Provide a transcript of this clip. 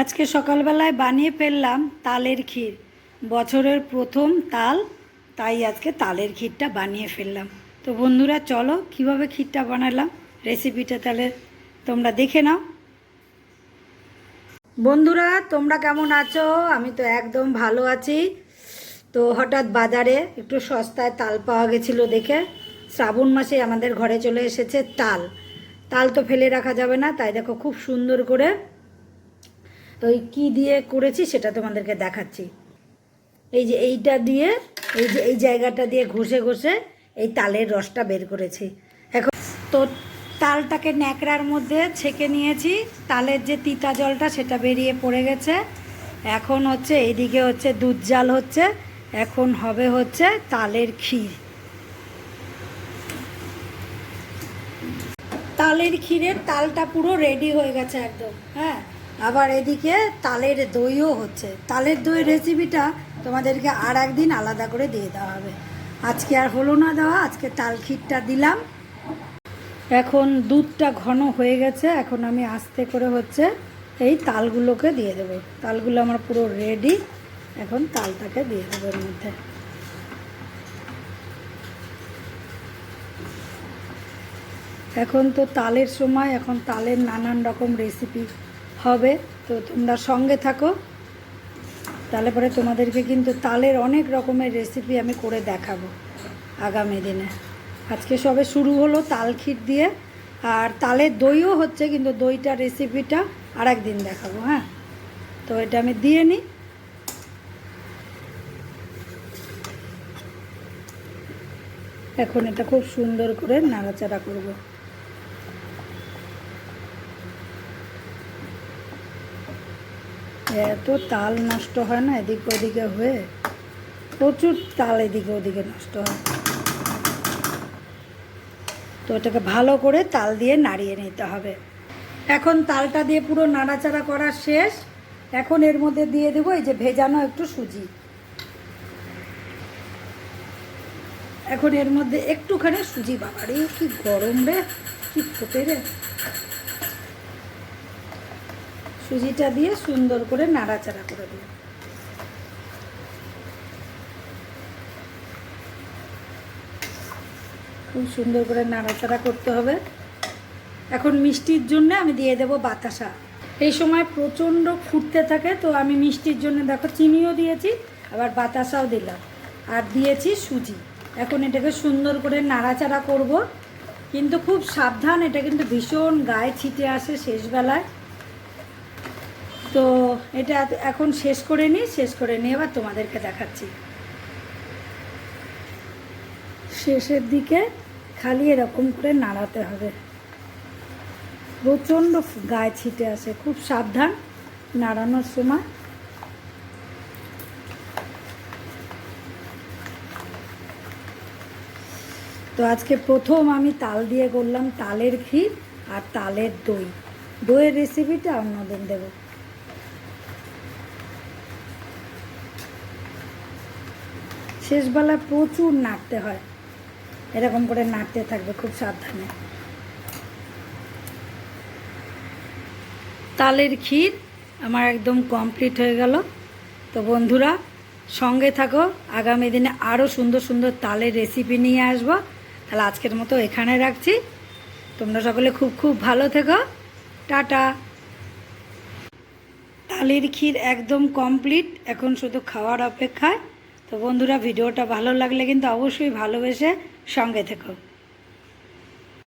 আজকে সকালবেলায় বানিয়ে ফেললাম তালের ক্ষীর। বছরের প্রথম তাল, তাই আজকে তালের ক্ষীরটা বানিয়ে ফেললাম। তো বন্ধুরা, চলো কীভাবে ক্ষীরটা বানালাম রেসিপিটা তাহলে তোমরা দেখে নাও। বন্ধুরা, তোমরা কেমন আছো? আমি তো একদম ভালো আছি। তো হঠাৎ বাজারে একটু সস্তায় তাল পাওয়া গেছিল দেখে শ্রাবণ মাসে আমাদের ঘরে চলে এসেছে তাল। তাল তো ফেলে রাখা যাবে না, তাই দেখো খুব সুন্দর করে তো এই কী দিয়ে করেছি সেটা তোমাদেরকে দেখাচ্ছি। এই যে এইটা দিয়ে, এই যে এই জায়গাটা দিয়ে ঘষে ঘষে এই তালের রসটা বের করেছি। এখন তো তালটাকে ন্যাকড়ার মধ্যে ছেঁকে নিয়েছি। তালের যে তিতা জলটা সেটা বেরিয়ে পড়ে গেছে। এখন হচ্ছে এইদিকে হচ্ছে দুধ জাল হচ্ছে। এখন হবে হচ্ছে তালের ক্ষীর। তালের ক্ষীরের তালটা পুরো রেডি হয়ে গেছে একদম হ্যাঁ। আবার এদিকে তালের দইও হচ্ছে। তালের দইয়ের রেসিপিটা তোমাদেরকে আর একদিন আলাদা করে দিয়ে দেওয়া হবে। আজকে আর হলো না দেওয়া, আজকে তাল ক্ষীরটা দিলাম। এখন দুধটা ঘন হয়ে গেছে, এখন আমি আস্তে করে হচ্ছে এই তালগুলোকে দিয়ে দেবো। তালগুলো আমার পুরো রেডি এখন তালটাকে দিয়ে দেবো এর মধ্যে। এখন তো তালের সময়, এখন তালের নানান রকম রেসিপি হবে, তো তোমরা সঙ্গে থাকো। তাহলে পরে তোমাদেরকে কিন্তু তালের অনেক রকমের রেসিপি আমি করে দেখাবো আগামী দিনে। আজকে সবে শুরু হলো তাল ক্ষীর দিয়ে, আর তালের দইও হচ্ছে কিন্তু দইটা রেসিপিটা আর একদিন দেখাবো হ্যাঁ? তো এটা আমি দিয়ে নিই এখন এটা খুব সুন্দর করে নাড়াচাড়া করব। এত তাল নষ্ট হয় না, এদিক ওদিকে হয়ে প্রচুর তাল এদিকে ওদিকে নষ্ট হয়। তো ওটাকে ভালো করে তাল দিয়ে নাড়িয়ে নিতে হবে। এখন তালটা দিয়ে পুরো নাড়াচাড়া করা শেষ। এখন এর মধ্যে দিয়ে দেবো এই যে ভেজানো একটু সুজি। এখন এর মধ্যে একটুখানি সুজি বাবারে, কি গরম রে, কি ফোটে রে। সুজিটা দিয়ে সুন্দর করে নাড়াচাড়া করে দিই। খুব সুন্দর করে নাড়াচাড়া করতে হবে। এখন মিষ্টির জন্য আমি দিয়ে দেব বাতাসা। এই সময় প্রচণ্ড ফুটতে থাকে, তো আমি মিষ্টির জন্য দেখো চিনিও দিয়েছি, আবার বাতাসাও দিলাম। আর দিয়েছি সুজি। এখন এটাকে সুন্দর করে নাড়াচাড়া করব। কিন্তু খুব সাবধান, এটা কিন্তু ভীষণ গায়ে ছিটে আসে শেষবেলায়। তো এটা এখন শেষ করে নিই, শেষ করে নিয়ে এবার তোমাদেরকে দেখাচ্ছি। শেষের দিকে খালি এরকম করে নাড়াতে হবে। প্রচণ্ড গায়ে ছিটে আসে, খুব সাবধান নাড়ানোর সময়। তো আজকে প্রথম আমি তাল দিয়ে করলাম তালের ক্ষীর আর তালের দই। দইয়ের রেসিপিটা অন্যদিন দেবো। শেষবেলা প্রচুর নাড়তে হয়। এরকম করে নাড়তে থাকবে খুব সাবধানে। তালের ক্ষীর আমার একদম কমপ্লিট হয়ে গেল। তো বন্ধুরা, সঙ্গে থাকো, আগামী দিনে আরও সুন্দর সুন্দর তালের রেসিপি নিয়ে আসব। তাহলে আজকের মতো এখানে রাখছি। তোমরা সকলে খুব খুব ভালো থেকো। টাটা। তালের ক্ষীর একদম কমপ্লিট এখন শুধু খাওয়ার অপেক্ষায়। তো বন্ধুরা ভিডিওটা ভালো লাগলে কিন্তু অবশ্যই ভালোবেসে সঙ্গে থেকো।